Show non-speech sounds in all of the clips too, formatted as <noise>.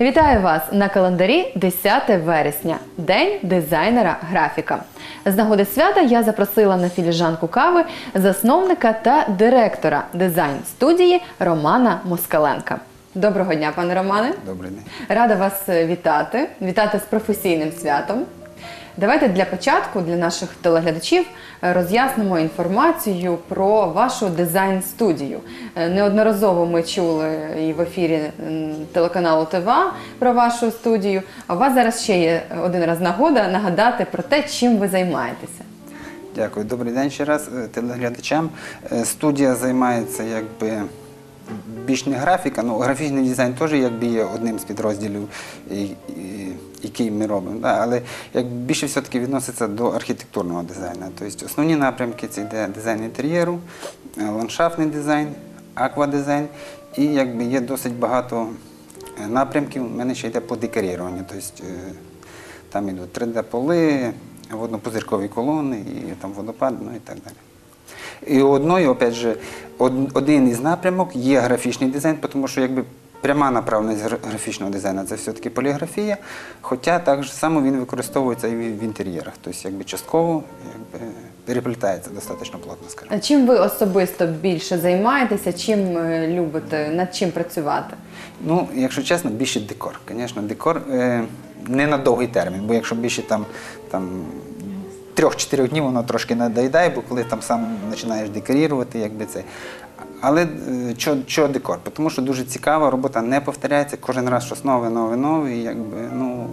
Вітаю вас на календарі 10 вересня, День дизайнера графіка. З нагоди свята я запросила на філіжанку кави засновника та директора дизайн-студії Романа Москаленка. Доброго дня, пане Романе. Добрий день. Рада вас вітати, вітати з професійним святом. Давайте для початку для наших телеглядачів е, роз'яснимо інформацію про вашу дизайн-студію. Е, Неодноразово ми чули і в ефірі телеканалу ТВА про вашу студію. А у вас зараз ще є один раз нагода нагадати про те, чим ви займаєтеся. Дякую. Добрий день ще раз е, телеглядачам. Студія займається якби більш не графіка, ну графічний дизайн теж якби є одним з підрозділів, який ми робимо. Да? Але як більше все-таки відноситься до архітектурного дизайну. Тобто основні напрямки це йде дизайн інтер'єру, е, ландшафтний дизайн, аквадизайн і якби є досить багато е, напрямків. У мене ще йде по декоріруванню. Тобто, е, там ідуть 3D-поли, воднопозиркові колони, і там водопад, ну і так далі. І одною, опять же, один із напрямок є графічний дизайн, тому що якби пряма направленість графічного дизайну це все-таки поліграфія, хоча так само він використовується і в інтер'єрах. Тобто якби частково якби, переплітається достатньо плотно, скажімо. А Чим ви особисто більше займаєтеся, чим е, любите, над чим працювати? Ну, якщо чесно, більше декор. Звісно, декор е, не на довгий термін, бо якщо більше там, там трьох-чотирьох днів воно трошки надоїдає, бо коли там сам починаєш декорувати, якби це. Але е, що, що декор? Тому що дуже цікава, робота не повторяється, кожен раз щось нове, нове, нове, і якби, ну,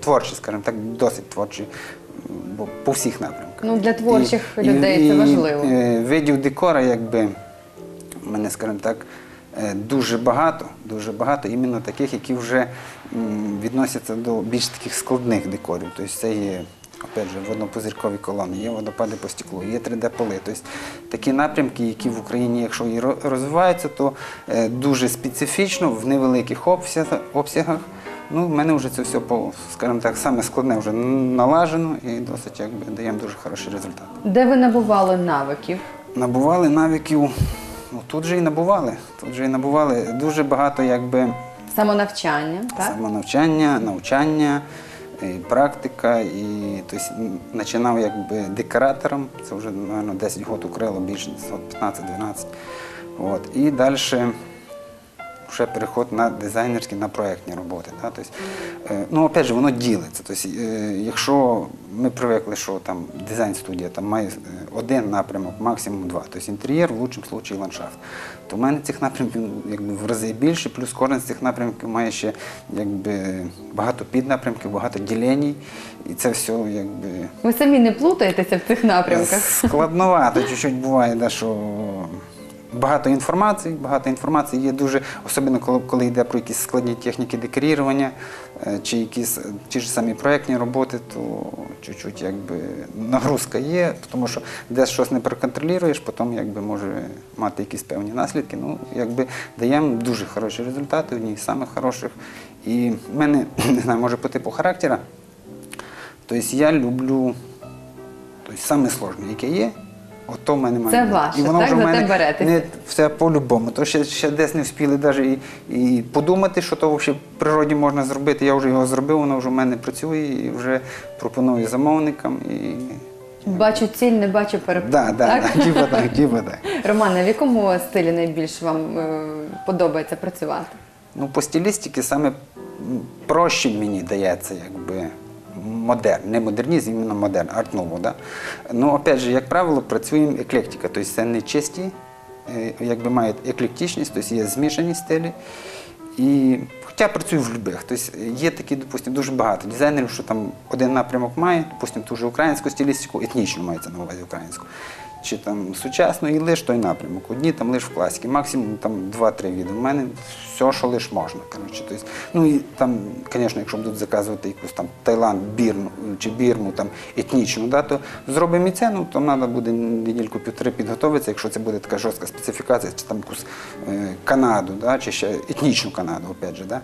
творчі, скажімо так, досить творчі, бо по всіх напрямках. Ну, для творчих людей це важливо. е, видів декора, якби мене, скажімо так, е, дуже багато, дуже багато іменно таких, які вже відносяться до більш таких складних декорів. Тобто це є, опять же, воднопозиркові колони, є водопади по стеклу, є 3D-поли. Тобто такі напрямки, які в Україні, якщо і розвиваються, то е, дуже специфічно, в невеликих обсягах. Ну, в мене вже це все, по, скажімо так, саме складне вже налажено і досить якби даємо дуже хороший результат. Де ви набували навиків? Набували навиків, ну тут же і набували. Тут же і набували дуже багато якби Самонавчання, так? самонавчання, навчання, і практика. І тобто, починав якби декоратором. Це вже, мабуть, 10 років укрило, більше 15-12. І далі вже переход на дизайнерські, на проєктні роботи. Да? Тобто, е, ну, опять же, воно ділиться. Тобто, е, якщо ми привикли, що там дизайн-студія там має е, один напрямок, максимум два, тобто інтер'єр, в лучшому випадку ландшафт, то в мене цих напрямків якби, в рази більше, плюс кожен з цих напрямків має ще якби, багато піднапрямків, багато ділень, і це все якби. Ви самі не плутаєтеся в цих напрямках. Складновато чуть-чуть буває, да, що багато інформації, багато інформації є дуже, особливо коли, коли йде про якісь складні техніки декорірування е, чи якісь е, ті ж самі проєктні роботи, то чуть-чуть якби нагрузка є, тому що десь щось не проконтролюєш, потім якби може мати якісь певні наслідки. Ну, якби даємо дуже хороші результати, одні з самих хороших. І в мене, <clears throat> не знаю, може по типу характера. Тобто я люблю тобто, саме сложне, яке є, ото в мене має Це бути. ваше, і воно так? вже в За мене те беретеся. не все по-любому. То ще, ще десь не встигли навіть і, і подумати, що то взагалі в природі можна зробити. Я вже його зробив, воно вже в мене працює і вже пропоную замовникам. І... Бачу ціль, не бачу перепон. Да, да, так? да, типа так, типа так. Романе, в якому стилі найбільше вам е, подобається працювати? Ну, по стилістиці саме проще мені дається, якби модерн, не модернізм, іменно модерн, арт-ново. Да? Ну, опять же, як правило, працюємо еклектика, тобто це не чисті, е, якби мають еклектичність, тобто є змішані стилі. І хоча працюю в любих. Тобто є такі, допустимо, дуже багато дизайнерів, що там один напрямок має, допустим, ту ж українську стилістику, етнічну мається на увазі українську. Чи там сучасну, і лише той напрямок. Одні там лише в класіки, максимум там 2-3 відео. У мене все, що лише можна. Коротше. Тобто, ну і там, звісно, якщо будуть заказувати якусь там Таїланд, бірну чи бірму там етнічну, да, то зробимо і це, ну то треба буде недільку-півтори підготуватися, якщо це буде така жорстка специфікація, чи там якусь е, Канаду, да, чи ще етнічну Канаду, опять же. Да.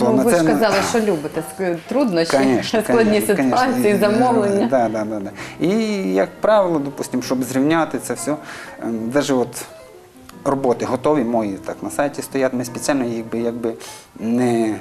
Ну, на ви це ж казали, що любите труднощі, Конечно, складні конечно, ситуації, конечно. замовлення. Да, да, да, да. І, як правило, допустимо, щоб зрівняти це все, навіть от роботи готові, мої так на сайті стоять, ми спеціально якби, якби не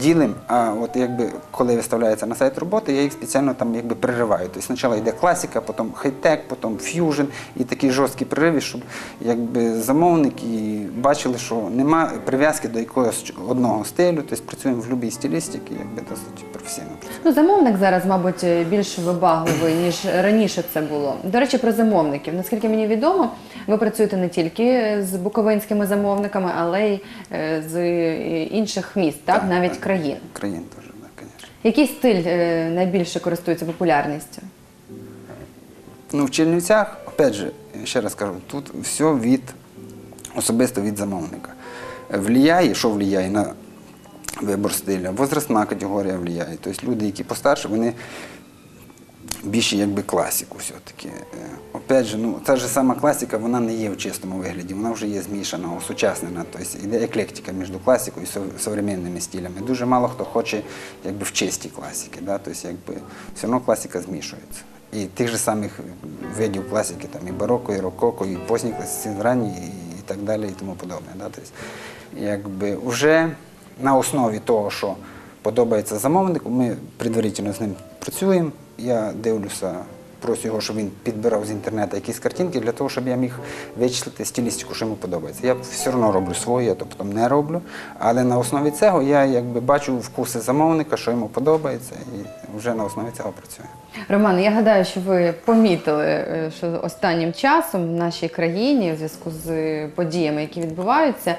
ділим, а от якби коли виставляється на сайт роботи, я їх спеціально там якби перериваю. Тобто спочатку йде класика, потім хай-тек, потім ф'южн і такі жорсткі перериви, щоб якби замовники бачили, що нема прив'язки до якогось одного стилю, тобто працюємо в будь-якій стилістиці, якби досить професійно. Ну, замовник зараз, мабуть, більш вибагливий, ніж раніше це було. До речі, про замовників. Наскільки мені відомо, ви працюєте не тільки з буковинськими замовниками, але й е, з інших міст, так, Так, навіть. Країн. Країн теж, так, звісно. Який стиль е, найбільше користується популярністю? Ну, в Чернівцях, опять же, ще раз кажу, тут все від особисто від замовника. Влияє, що влияє на вибор стиля? Возрастна категорія влияє. Тобто люди, які постарше, вони більше якби класику все-таки. Е, Опять же, ну, та ж сама класика, вона не є в чистому вигляді, вона вже є змішана, осучаснена. Тобто йде еклектика між класикою і сов- современними стилями. Дуже мало хто хоче якби, в чистій класіки. Да? Тобто, якби, все одно класика змішується. І тих же самих видів класики, там, і бароко, і рококо, і поздній класицизм, ранній, і, так далі, і тому подобне. Да? Тобто, якби, вже на основі того, що подобається замовнику, ми предварительно з ним працюємо. Я дивлюся, прошу його, щоб він підбирав з інтернету якісь картинки для того, щоб я міг вичислити стилістику, що йому подобається. Я все одно роблю своє, я то потім не роблю. Але на основі цього я якби бачу вкуси замовника, що йому подобається, і вже на основі цього працюю. Роман, я гадаю, що ви помітили, е, що останнім часом в нашій країні, у зв'язку з подіями, які відбуваються,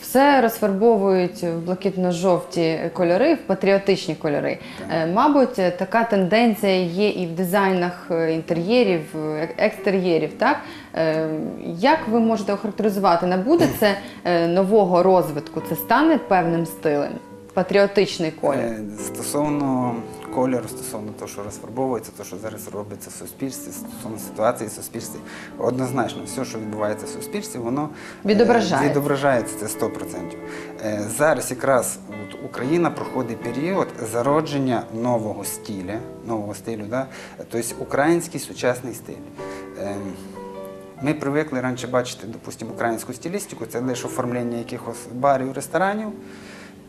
все розфарбовують в блакитно-жовті кольори, в патріотичні кольори. Е, Мабуть, е, така тенденція є і в дизайнах е, інтер'єрів, е, екстер'єрів. Так Е, як ви можете охарактеризувати, набуде це е, нового розвитку? Це стане певним стилем? Патріотичний колір? Е, Стосовно кольору, стосовно того, що розфарбовується, того, що зараз робиться в суспільстві, стосовно ситуації в суспільстві, однозначно, все, що відбувається в суспільстві, воно е, Відображається. відображається це 100%. Е, Зараз якраз от Україна проходить період зародження нового стиля, нового стилю, да? тобто український сучасний стиль. Ем, Ми привикли раніше бачити, допустимо, українську стилістику, це лише оформлення якихось барів, ресторанів,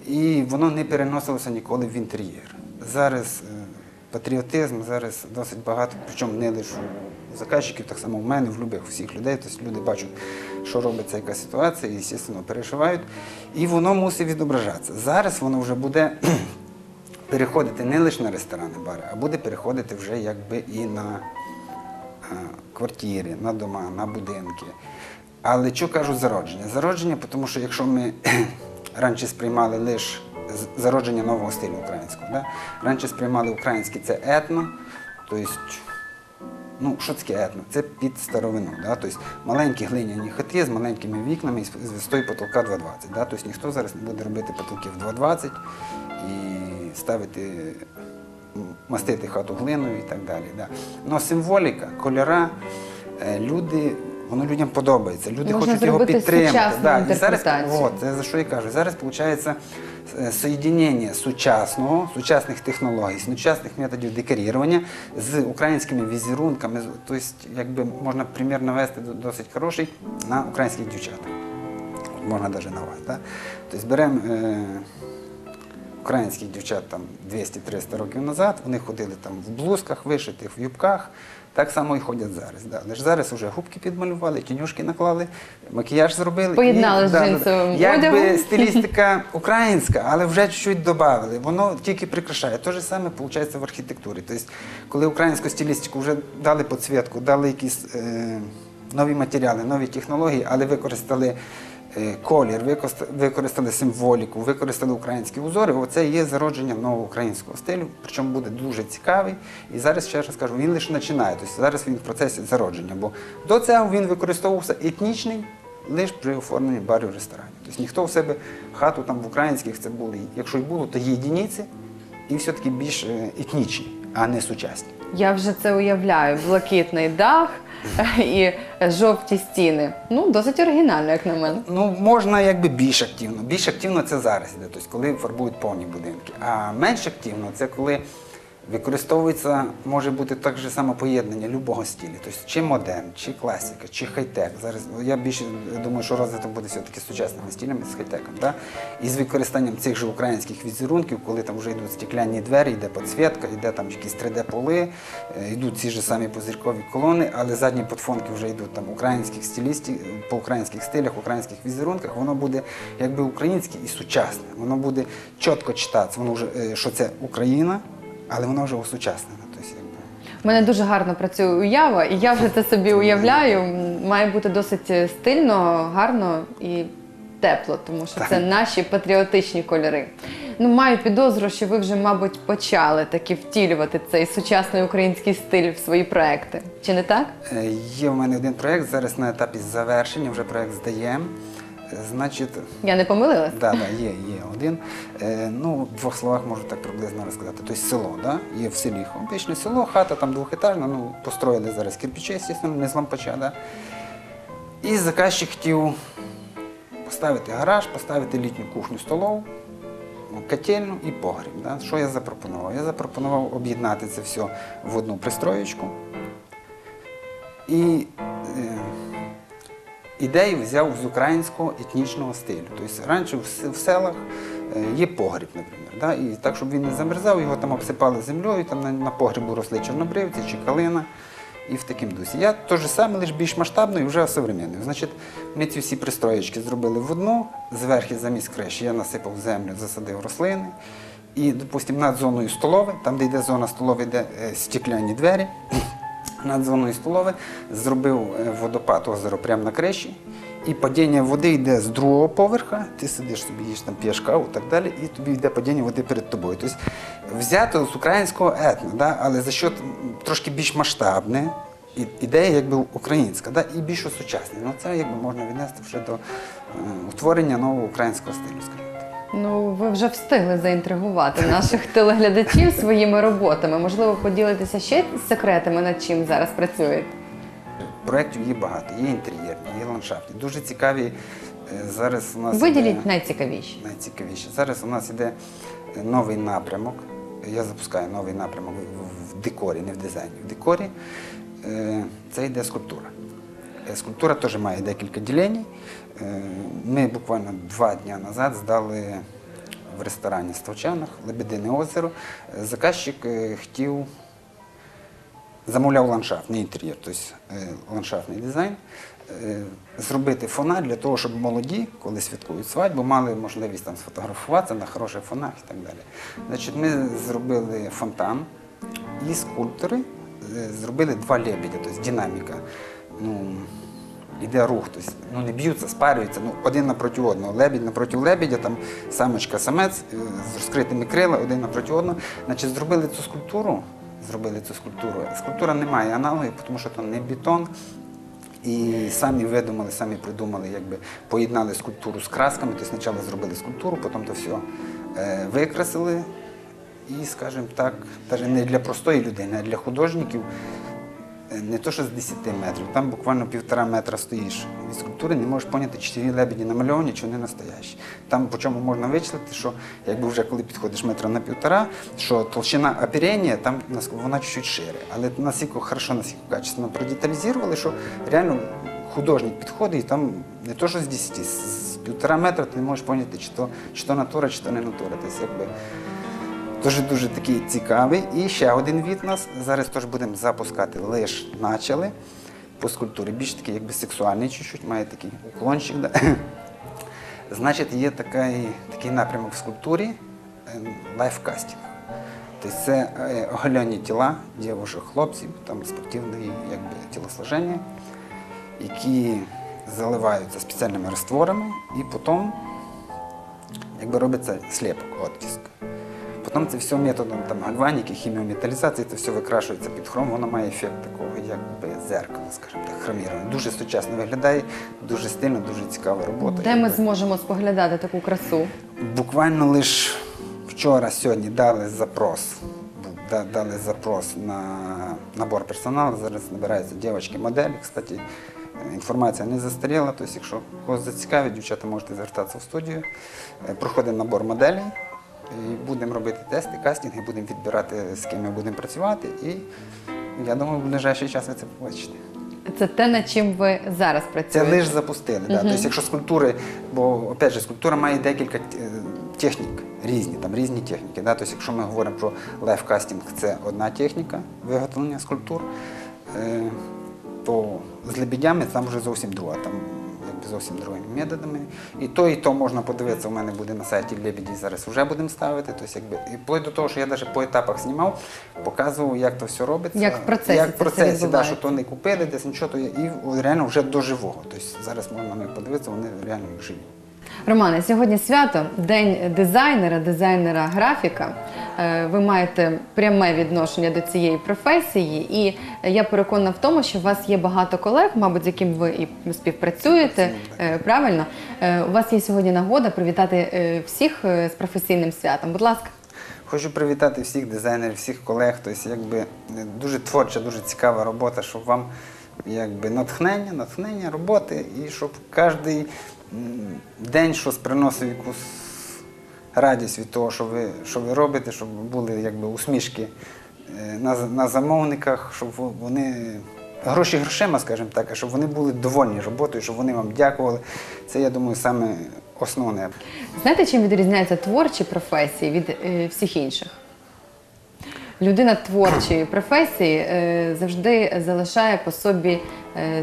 і воно не переносилося ніколи в інтер'єр. Зараз е, патріотизм, зараз досить багато, причому не лише у заказчиків, так само в мене, в любих всіх людей. Тобто люди бачать, що робиться яка ситуація, і, звісно, переживають. І воно мусить відображатися. Зараз воно вже буде <clears throat> переходити не лише на ресторани, бари, а буде переходити вже якби і на е, квартири, на дома, на будинки. Але що кажуть зародження? Зародження, тому що якщо ми <clears throat> раніше сприймали лише зародження нового стилю українського, да? раніше сприймали українське це етно, тобто, ну, що таке етно? Це під старовину. Да? Тобто маленькі глиняні хати з маленькими вікнами і з з потолка 2,20. Да? Тобто ніхто зараз не буде робити потолків 2,20 і ставити мастити хату глиною і так далі. Да. Но символіка, кольора, е, люди, воно людям подобається. Люди Можна хочуть його підтримати. сучасну І зараз, от, це за що я кажу. Зараз виходить соєднення сучасного, сучасних технологій, сучасних методів декорірування з українськими візерунками. Тобто, якби можна примір навести досить хороший на українських дівчатах. Можна навіть на вас. Да? Тобто беремо е, українських дівчат там 200-300 років назад, вони ходили там в блузках, вишитих, в юбках. Так само і ходять зараз. Да. Але ж зараз вже губки підмалювали, тінюшки наклали, макіяж зробили. Поєднали з да, джинсовим Якби одягом. стилістика українська, але вже чуть-чуть додали. Воно тільки прикрашає. Те ж саме виходить в архітектурі. Тобто, коли українську стилістику вже дали підсвітку, дали якісь е, нові матеріали, нові технології, але використали колір, використа- використали символіку, використали українські узори, оце є зародження нового українського стилю, причому буде дуже цікавий. І зараз ще раз кажу, він лише починає. Тобто зараз він в процесі зародження, бо до цього він використовувався етнічний лише при оформленні барів ресторанів. Тобто ніхто в себе хату там в українських це були, якщо й було, то єдиниці і все-таки більш е, етнічні, а не сучасні. Я вже це уявляю. Блакитний дах <laughs> і жовті стіни. Ну, досить оригінально, як на мене. Ну, можна якби більш активно. Більш активно це зараз іде, тобто коли фарбують повні будинки. А менш активно це коли Використовується, може бути так же само поєднання любого стилю. Тобто чи модерн, чи класика, чи хай-тек. Зараз ну, я більше думаю, що розвиток буде все-таки сучасними стилями, з хай-теком. Да? І з використанням цих же українських візерунків, коли там вже йдуть стекляні двері, йде підсвітка, йде там якісь 3D-поли, е, йдуть ці ж самі позіркові колони, але задні подфонки вже йдуть там українських стилістів, по українських стилях, українських візерунках, воно буде якби українське і сучасне. Воно буде чітко читатися, воно вже, е, що це Україна, але воно вже осучаснене. Тобто, якби, У мене дуже гарно працює уява, і я вже це собі уявляю. Має бути досить е, стильно, гарно і тепло, тому що це наші патріотичні кольори. Ну, маю підозру, що ви вже, мабуть, почали таки втілювати цей сучасний український стиль в свої проекти. Чи не так? Е, Є в мене один проєкт, зараз на етапі завершення, вже проєкт здаємо. Значить, Я не помилилась? да, да, є, є один. Е, ну, в двох словах можу так приблизно розказати. Тобто село, да? є в селі обичне село, хата там двохетажна, ну, построїли зараз кирпичі, звісно, не з лампача. Да? І заказчик хотів поставити гараж, поставити літню кухню столову, ну, котельну і погріб. Да? Що я запропонував? Я запропонував об'єднати це все в одну пристроєчку. І е, ідею взяв з українського етнічного стилю. Тобто раніше в, селах е, є погріб, наприклад. Да? І так, щоб він не замерзав, його там обсипали землею, там на, погрібу росли чорнобривці чи калина. І в такому дусі. Я те ж саме, лише більш масштабно вже современний. Значить, ми ці всі пристроєчки зробили в одну, зверху замість криші я насипав землю, засадив рослини. І, допустимо, над зоною столови, там, де йде зона столови, йде стекляні двері, над зоною столови зробив е, водопад озеро прямо на криші. І падіння води йде з другого поверха, ти сидиш собі, їш там п'єш каву і так далі, і тобі йде падіння води перед тобою. Тобто взято з українського етно, да? але за що трошки більш масштабне, ідея якби українська, да? і більш сучасна. Ну це якби можна віднести вже до е, утворення нового українського стилю. Ну, ви вже встигли заінтригувати наших телеглядачів своїми роботами. Можливо, поділитися ще секретами, над чим зараз працюєте. Проєктів є багато, є інтер'єрні, є ландшафтні. Дуже цікаві е, зараз у нас. Виділіть іде- найцікавіші. найцікавіше. Зараз у нас іде е, новий напрямок. Я запускаю новий напрямок в- в декорі, не в дизайні. В декорі Е, це йде скульптура. Е, Скульптура теж має декілька ділень. Е, Ми буквально два дні назад здали в ресторані Ставчанах Лебедине озеро. Е, Заказчик хотів замовляв ландшафт, не інтер'єр, тобто ландшафтний дизайн. Зробити фона для того, щоб молоді, коли святкують свадьбу, мали можливість там сфотографуватися на хороших фонах і так далі. Значить, ми зробили фонтан і скульптори зробили два лебедя, тобто динаміка. Ну, Іде рух, тобто, ну не б'ються, спарюються, ну один напроти одного. Лебідь напроти лебедя, там самочка, самець е, з розкритими крила, один напроти одного. Значить, зробили цю скульптуру, зробили цю скульптуру. Скульптура не має аналогів, тому що це не бетон. І самі видумали, самі придумали, якби поєднали скульптуру з красками. Тобто спочатку зробили скульптуру, потім то все викрасили. І, скажімо так, навіть не для простої людини, а для художників не то, що з 10 метрів, там буквально півтора метра стоїш від скульптури, не можеш поняти, чи ті лебеді намальовані, чи вони настоящі. Там по чому можна вичислити, що якби вже коли підходиш метра на півтора, що толщина оперення там вона чуть-чуть шире. Але настільки хорошо, настільки качественно продеталізували, що реально художник підходить і там не то, що з 10, з з півтора метра ти не можеш поняти, чи то, чи то натура, чи то не натура. Тобто, якби, Дуже дуже такий цікавий. І ще один від нас. Зараз теж будемо запускати, лиш почали по скульптурі. Більш такий, якби сексуальний чуть-чуть, має такий уклончик. Да? <laughs> Значить, є такий, такий напрямок в скульптурі е, лайфкастинг. Тобто це е, оголені тіла дівчат, хлопців, там спортивне якби, тілосложення, які заливаються спеціальними растворами і потім якби робиться сліпок, оттиск. Потім це все методом там, гальваніки, хіміометалізації, це все викрашується під хром, воно має ефект такого, якби зеркала, скажімо так, хроміроване. Дуже сучасно виглядає, дуже стильно, дуже цікава робота. Де ми зможемо споглядати таку красу? Буквально лише вчора, сьогодні дали запрос. Дали запрос на набор персоналу. Зараз набираються дівчатки моделі. Кстати, інформація не застаріла. Тобто, якщо когось зацікавить, дівчата можете звертатися в студію. Е, Проходить набор моделей. І будемо робити тести, кастинги, будемо відбирати, з ким ми будемо працювати. І я думаю, в ближайший час ви це побачите. Це те, над чим ви зараз працюєте? Це лише запустили. Да. Тобто, якщо скульптури, бо опять же, скульптура має декілька е, технік, різні, там різні техніки. Да. Тобто, якщо ми говоримо про лайфкастинг, це одна техніка виготовлення скульптур, е, то з лебедями там вже зовсім друга. Там якби зовсім другими методами. І то, і то можна подивитися, у мене буде на сайті Лебеді зараз вже будемо ставити. Тобто, якби, і вплоть до того, що я навіть по етапах знімав, показував, як то все робиться. Як в процесі Як в процесі, да, що то не купили десь нічого, то і реально вже до живого. Тобто зараз можна на них подивитися, вони реально живі. Романе, сьогодні свято, день дизайнера, дизайнера графіка. Е, Ви маєте пряме відношення до цієї професії, і я переконана в тому, що у вас є багато колег, мабуть, з яким ви і співпрацюєте. е, Правильно, Е, у вас є сьогодні нагода привітати всіх з професійним святом. Будь ласка. Хочу привітати всіх дизайнерів, всіх колег. Тобто, якби дуже творча, дуже цікава робота, щоб вам якби натхнення, натхнення роботи, і щоб кожен день щось приносив якусь радість від того, що ви, що ви робите, щоб були якби усмішки е, на, на замовниках, щоб вони. Гроші грошима, скажімо так, а щоб вони були довольні роботою, щоб вони вам дякували. Це, я думаю, саме основне. Знаєте, чим відрізняються творчі професії від е, всіх інших? Людина творчої професії е, завжди залишає по собі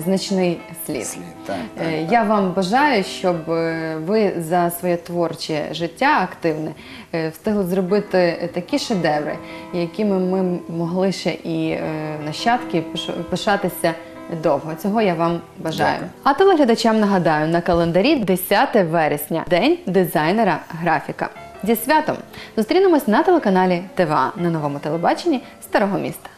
значний слід. Слід, так, так, Е, так. Я вам бажаю, щоб е, ви за своє творче життя активне е, встигли зробити такі шедеври, якими ми могли ще і е, нащадки пишатися довго. Цього я вам бажаю. Дякую. А телеглядачам нагадаю, на календарі 10 вересня, день дизайнера графіка. Зі святом зустрінемось на телеканалі ТВА на новому телебаченні Старого міста.